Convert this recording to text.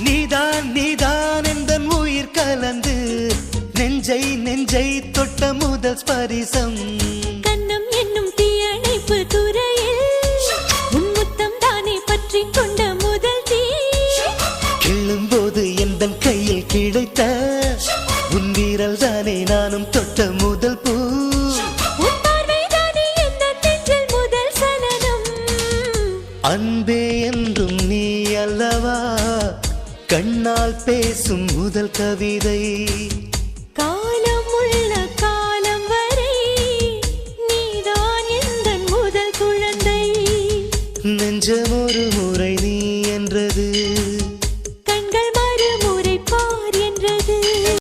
நீதான் நீதான் எந்த உயிர் கலந்து நெஞ்சை நெஞ்சை தொட்ட முதல் ஸ்பரிசம். கண்ணம் என்னும் தீயணைப்பு துறையில் உன்முத்தம் தானே பற்றி கொண்ட முதல் தீ. கிள்ளும்போது எந்த கையில் கிடைத்த உன் வீரல் தானே நானும் தொட்ட முதல் பூ. அன்பே என்றும் நீ அல்லவா? கண்ணால் பேசும் முதல் கவிதை. காலம் உள்ள காலம் வரை நீதான் எந்த முதல் குழந்தை. நெஞ்சம் ஒரு முறை நீ என்றது.